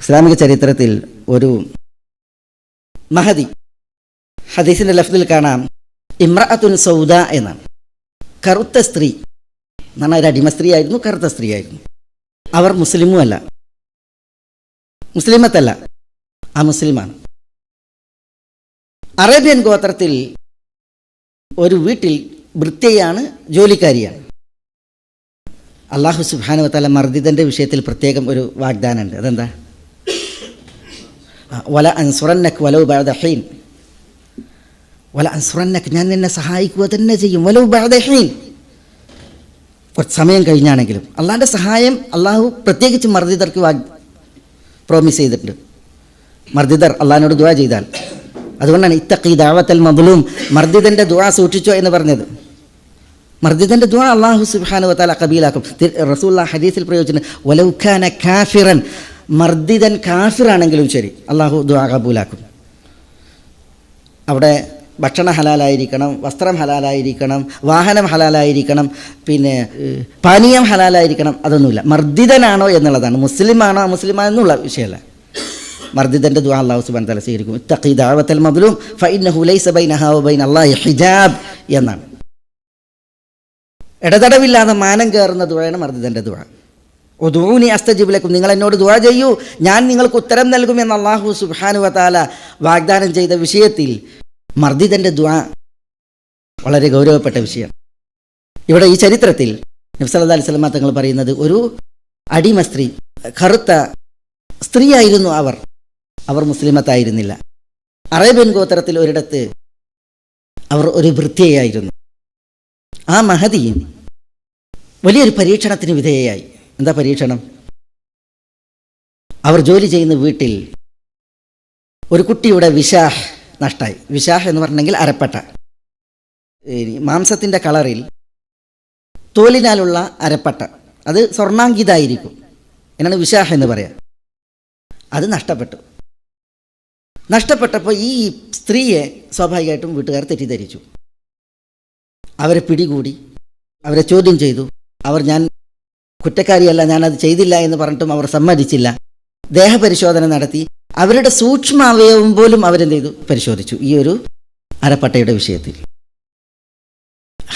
ഇസ്ലാമിക ചരിത്രത്തിൽ ഒരു മഹതി ഹദീസിന്റെ ലഫ്തിൽ കാണാം. ഇമ്രഅത്തുൻ സൗദ എന്നാണ്. കറുത്ത സ്ത്രീ. എന്നാണ് ഒരു അടിമ സ്ത്രീ ആയിരുന്നു കറുത്ത സ്ത്രീ ആയിരുന്നു അവർ മുസ്ലിമും അല്ല മുസ്ലിമത്തല്ല. ആ മുസ്ലിമാണ്. അറേബ്യൻ ഗോത്രത്തിൽ ഒരു വീട്ടിൽ വൃത്യയാണ് ജോലിക്കാരിയാണ്. അള്ളാഹു സുബാനുവത്തല മർദിദന്റെ വിഷയത്തിൽ പ്രത്യേകം ഒരു വാഗ്ദാനമുണ്ട്. അതെന്താ? വല അൻസുറന്നക്ക് വലവ് ബാദഹീൻ വല അൻസുറന്നക്ക് ഞാൻ നിന്നെ സഹായിക്കുക തന്നെ ചെയ്യും. വലവ് ബാദഹീൻ കുറച്ച് സമയം കഴിഞ്ഞാണെങ്കിലും അള്ളാഹിന്റെ സഹായം അള്ളാഹു പ്രത്യേകിച്ച് മർദ്ദിതർക്ക് വാഗ് പ്രോമിസ് ചെയ്തിട്ടുണ്ട്. മർദ്ദിതർ അള്ളാഹിനോട് ദുവാ ചെയ്താൽ. അതുകൊണ്ടാണ് ഇത്തഖി ദാവത്തൽ മബുലും മർദ്ദിതന്റെ ദുവാ സൂക്ഷിച്ചോ എന്ന് പറഞ്ഞത്. മർദ്ദിതന്റെ ദുആ അള്ളാഹു സുബ്ഹാനഹു വതആല കബീലാക്കും റസൂല്ലാ ഹദീസിൽ പ്രയോഗിച്ചിട്ടുണ്ട് വലൗഖാന കാഫിറൻ മർദിദൻ കാഫിറാണെങ്കിലും ശരി. അള്ളാഹു ദുആ കബൂലാക്കും. അവിടെ ഭക്ഷണം ഹലാലായിരിക്കണം വസ്ത്രം ഹലാലായിരിക്കണം വാഹനം ഹലാലായിരിക്കണം പിന്നെ പാനീയം ഹലാലായിരിക്കണം അതൊന്നുമില്ല. മർദ്ദിതനാണോ എന്നുള്ളതാണ്. മുസ്ലിമാണോ മുസ്ലിമാണോ എന്നുള്ള വിഷയമല്ല. മർദ്ദിതന്റെ ദുആ അള്ളാഹു സുബാൻ തല സ്വീകരിക്കും. ഇത്തഖി ദാവത്തൽ മദ്ലൂം ഫഇന്നഹു ലൈസ ബൈനഹാ ബൈൻ അല്ലാഹി ഹിജാബ് എന്നാണ്. ഇടതടവില്ലാതെ മാനം കയറുന്ന ദുഴയാണ് മർദ്ദിതന്റെ ദുഴ ഒതൂനി അസ്തജിബിലേക്കും നിങ്ങൾ എന്നോട് ദുവാ ചെയ്യൂ. ഞാൻ നിങ്ങൾക്ക് ഉത്തരം നൽകുമെന്ന് അള്ളാഹു സുബാനു വതാല വാഗ്ദാനം ചെയ്ത വിഷയത്തിൽ മർദിദന്റെ ദുഴ വളരെ ഗൗരവപ്പെട്ട വിഷയം. ഇവിടെ ഈ ചരിത്രത്തിൽ നബ്സല്ലാ അലൈഹി സ്വലമ തങ്ങൾ പറയുന്നത് ഒരു അടിമ സ്ത്രീ കറുത്ത സ്ത്രീയായിരുന്നു അവർ. അവർ മുസ്ലിമത്തായിരുന്നില്ല. അറേബ്യൻ ഗോത്രത്തിൽ ഒരിടത്ത് അവർ ഒരു വൃത്തിയായിരുന്നു ആ മഹതിയും വലിയൊരു പരീക്ഷണത്തിന് വിധേയയായി. എന്താ പരീക്ഷണം? അവർ ജോലി ചെയ്യുന്ന വീട്ടിൽ ഒരു കുട്ടിയുടെ വിശാഹ് നഷ്ടമായി വിശാഹ് എന്ന് പറഞ്ഞെങ്കിൽ അരപ്പട്ട. മാംസത്തിന്റെ കളറിൽ തോലിനാലുള്ള അരപ്പട്ട. അത് സ്വർണാങ്കിതായിരിക്കും. എന്നാണ് വിശാഹ് എന്ന് പറയാം. അത് നഷ്ടപ്പെട്ടു. നഷ്ടപ്പെട്ടപ്പോൾ ഈ സ്ത്രീയെ സ്വാഭാവികമായിട്ടും വീട്ടുകാർ തെറ്റിദ്ധരിച്ചു. അവരെ പിടികൂടി അവരെ ചോദ്യം ചെയ്തു. അവർ ഞാൻ കുറ്റക്കാരിയല്ല ഞാനത് ചെയ്തില്ല എന്ന് പറഞ്ഞിട്ടും അവർ സമ്മതിച്ചില്ല. ദേഹപരിശോധന നടത്തി. അവരുടെ സൂക്ഷ്മ അവയവം പോലും അവരെന്ത് ചെയ്തു പരിശോധിച്ചു. ഈ ഒരു അരപ്പട്ടയുടെ വിഷയത്തിൽ.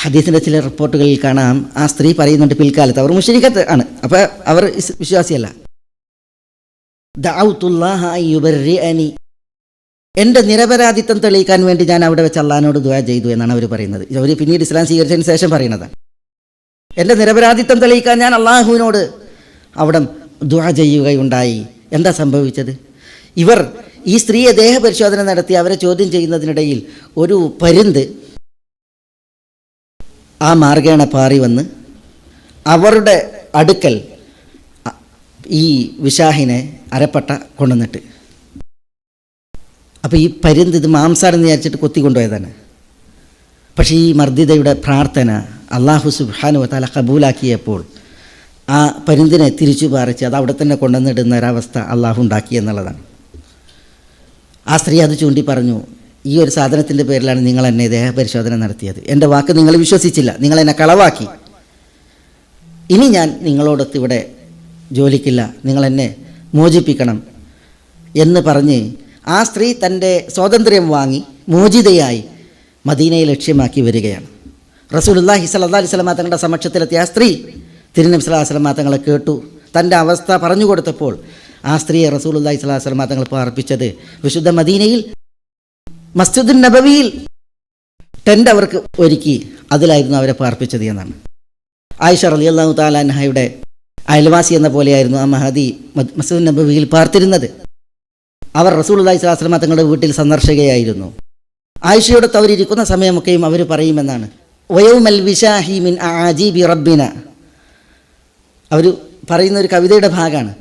ഹദീസിന്റെ ചില റിപ്പോർട്ടുകളിൽ കാണാം. ആ സ്ത്രീ പറയുന്നുണ്ട് പിൽക്കാലത്ത് അവർ മുഷരിക്കത്ത് ആണ്. അപ്പോൾ അവർ വിശ്വാസിയല്ല. ദഅൗതുല്ലാഹ അൻ എന്റെ നിരപരാധിത്വം തെളിയിക്കാൻ വേണ്ടി ഞാൻ അവിടെ വെച്ച് അള്ളഹാനോട് ദുവാ ചെയ്തു എന്നാണ് അവർ പറയുന്നത്. അവർ പിന്നീട് ഇസ്ലാം സ്വീകരിച്ചതിന് ശേഷം പറയുന്നത് എന്റെ നിരപരാധിത്വം തെളിയിക്കാൻ ഞാൻ അള്ളാഹുവിനോട് അവിടെ ദുആ ചെയ്യുകയുണ്ടായി. എന്താ സംഭവിച്ചത്? ഇവർ ഈ സ്ത്രീയെ ദേഹപരിശോധന നടത്തി അവരെ ചോദ്യം ചെയ്യുന്നതിനിടയിൽ ഒരു പരുന്ത് ആ മാർഗേണ പാറി വന്ന് അവരുടെ അടുക്കൽ ഈ വിശാഹിനെ അരപ്പട്ട കൊണ്ടുവന്നിട്ട്. അപ്പോൾ ഈ പരുന്ത് ഇത് മാംസാണെന്ന് വിചാരിച്ചിട്ട് കൊത്തിക്കൊണ്ടുപോയതാണ്. പക്ഷേ ഈ മർദ്ദിതയുടെ പ്രാർത്ഥന അള്ളാഹു സുബാനു തല കബൂലാക്കിയപ്പോൾ ആ പരുന്തിനെ തിരിച്ചു പാറിച്ച് അത് അവിടെ തന്നെ കൊണ്ടുവന്നിടുന്ന ഒരവസ്ഥ അള്ളാഹു ഉണ്ടാക്കി എന്നുള്ളതാണ്. ആ സ്ത്രീ അത് ചൂണ്ടി പറഞ്ഞു ഈ ഒരു സാധനത്തിന്റെ പേരിലാണ് നിങ്ങൾ എന്നെ ദേഹപരിശോധന നടത്തിയത്. എന്റെ വാക്ക് നിങ്ങൾ വിശ്വസിച്ചില്ല. നിങ്ങൾ എന്നെ കളവാക്കി. ഇനി ഞാൻ നിങ്ങളോടൊത്ത് ഇവിടെ ജോലിക്കില്ല. നിങ്ങൾ എന്നെ മോചിപ്പിക്കണം. എന്ന് പറഞ്ഞ് ആ സ്ത്രീ തന്റെ സ്വാതന്ത്ര്യം വാങ്ങി മോചിതയായി മദീനയെ ലക്ഷ്യമാക്കി വരികയാണ്. റസൂലുല്ലാഹി സല്ലല്ലാഹി അലൈഹി വസല്ലമ തങ്ങളുടെ സമക്ഷത്തിലെത്തിയ ആ സ്ത്രീ തിരുനബി സ്വലാ അലൈഹി തങ്ങളെ കേട്ടു. തന്റെ അവസ്ഥ പറഞ്ഞു കൊടുത്തപ്പോൾ ആ സ്ത്രീയെ റസൂലുല്ലാഹി അലൈഹി വസല്ലമ തങ്ങൾ പാർപ്പിച്ചത് വിശുദ്ധ മദീനയിൽ മസ്ജിദുൻ നബവിയിൽ ടെന്റ് അവർക്ക് ഒരുക്കി അതിലായിരുന്നു അവരെ പാർപ്പിച്ചത് എന്നാണ്. ആയിഷ റളിയല്ലാഹു അള്ളാഹു അൻഹയുടെ അയൽവാസി എന്ന പോലെയായിരുന്നു ആ മഹദി മസ്ജിദ് നബവിയിൽ പാർത്തിരുന്നത്. അവർ റസൂലുള്ളാഹി സ്വല്ലല്ലാഹി അലൈഹി തങ്ങളുടെ വീട്ടിൽ സന്ദർശകയായിരുന്നു. ആയിഷയോടൊത്ത് അവരിരിക്കുന്ന സമയമൊക്കെയും അവർ പറയുമെന്നാണ്. വയൗമൽ വിശാഹി മിൻ ആജീബി റബ്ബിന. അവർ പറയുന്ന ഒരു കവിതയുടെ ഭാഗമാണ്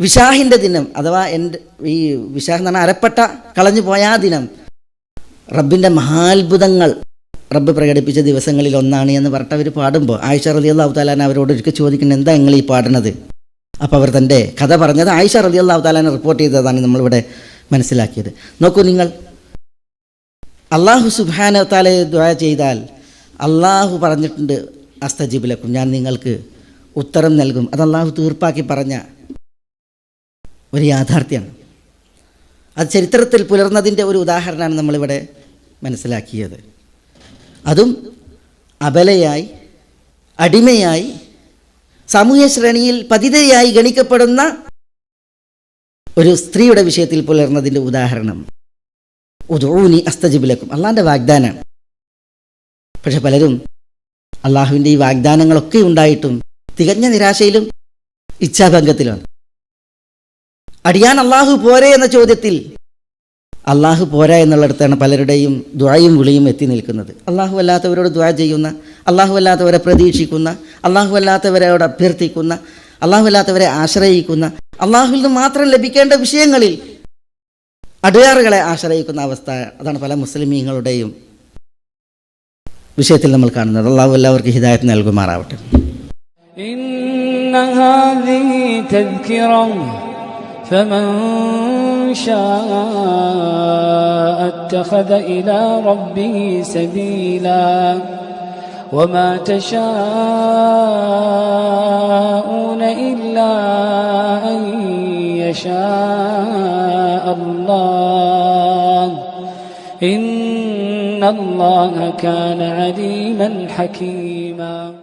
വിശാഹിന്റെ ദിനം അഥവാ എന്റെ ഈ വിശാഹ് എന്ന് പറഞ്ഞാൽ അരപ്പെട്ട കളഞ്ഞു പോയ ആ ദിനം റബ്ബിന്റെ മഹാത്ഭുതങ്ങൾ റബ്ബ് പ്രകടിപ്പിച്ച ദിവസങ്ങളിൽ ഒന്നാണ് എന്ന് പറഞ്ഞിട്ട് അവർ പാടുമ്പോൾ ആയിഷ റലി അള്ളാഹു താലാൻ അവരോട് ഒരിക്കൽ ചോദിക്കുന്നത് എന്താ നിങ്ങൾ ഈ പാടണത് അപ്പോൾ അവർ തന്റെ കഥ പറഞ്ഞത് ആയിഷ റലി അള്ളാഹു താലാൻ റിപ്പോർട്ട് ചെയ്തതാണ് നമ്മളിവിടെ മനസ്സിലാക്കിയത്. നോക്കൂ നിങ്ങൾ അള്ളാഹു സുബാന താലയെ ദ്വാ ചെയ്താൽ അള്ളാഹു പറഞ്ഞിട്ടുണ്ട് അസ്തജീബിലക്കും ഞാൻ നിങ്ങൾക്ക് ഉത്തരം നൽകും. അത് അള്ളാഹു തീർപ്പാക്കി പറഞ്ഞ ഒരു യാഥാർത്ഥ്യമാണ്. അത് ചരിത്രത്തിൽ പുലർന്നതിന്റെ ഒരു ഉദാഹരണമാണ് നമ്മളിവിടെ മനസ്സിലാക്കിയത്. അതും അബലയായി അടിമയായി സാമൂഹ്യ ശ്രേണിയിൽ പതിതയായി ഗണിക്കപ്പെടുന്ന ഒരു സ്ത്രീയുടെ വിഷയത്തിൽ പുലർന്നതിന്റെ ഉദാഹരണം. ഉദൂനി അസ്തജിബിലക്കും അള്ളാന്റെ വാഗ്ദാനമാണ്. പക്ഷെ പലരും അള്ളാഹുവിന്റെ ഈ വാഗ്ദാനങ്ങളൊക്കെ ഉണ്ടായിട്ടും തികഞ്ഞ നിരാശയിലും ഇച്ഛാഭംഗത്തിലാണ് അടിയാൻ അള്ളാഹു പോരെ എന്ന ചോദ്യത്തിൽ അള്ളാഹു പോരാ എന്നുള്ളിടത്താണ് പലരുടെയും ദ്വായും വിളിയും എത്തി നിൽക്കുന്നത്. അള്ളാഹു അല്ലാത്തവരോട് ദ്വാ ചെയ്യുന്ന അള്ളാഹു അല്ലാത്തവരെ പ്രതീക്ഷിക്കുന്ന അള്ളാഹു അല്ലാത്തവരോട് അഭ്യർത്ഥിക്കുന്ന അള്ളാഹു അല്ലാത്തവരെ ആശ്രയിക്കുന്ന അള്ളാഹുവിൽ നിന്ന് മാത്രം ലഭിക്കേണ്ട വിഷയങ്ങളിൽ അടിയാറുകളെ ആശ്രയിക്കുന്ന അവസ്ഥ അതാണ് പല മുസ്ലിമീങ്ങളുടെയും വിഷയത്തിൽ നമ്മൾ കാണുന്നത് അള്ളാഹു എല്ലാവർക്കും ഹിദായത്ത് നൽകുമാറാവട്ടെ إن هذه تذكرة فمن شاء اتخذ إلى ربه سبيلا وما تشاءون إلا أن يشاء الله الله كان عليما حكيما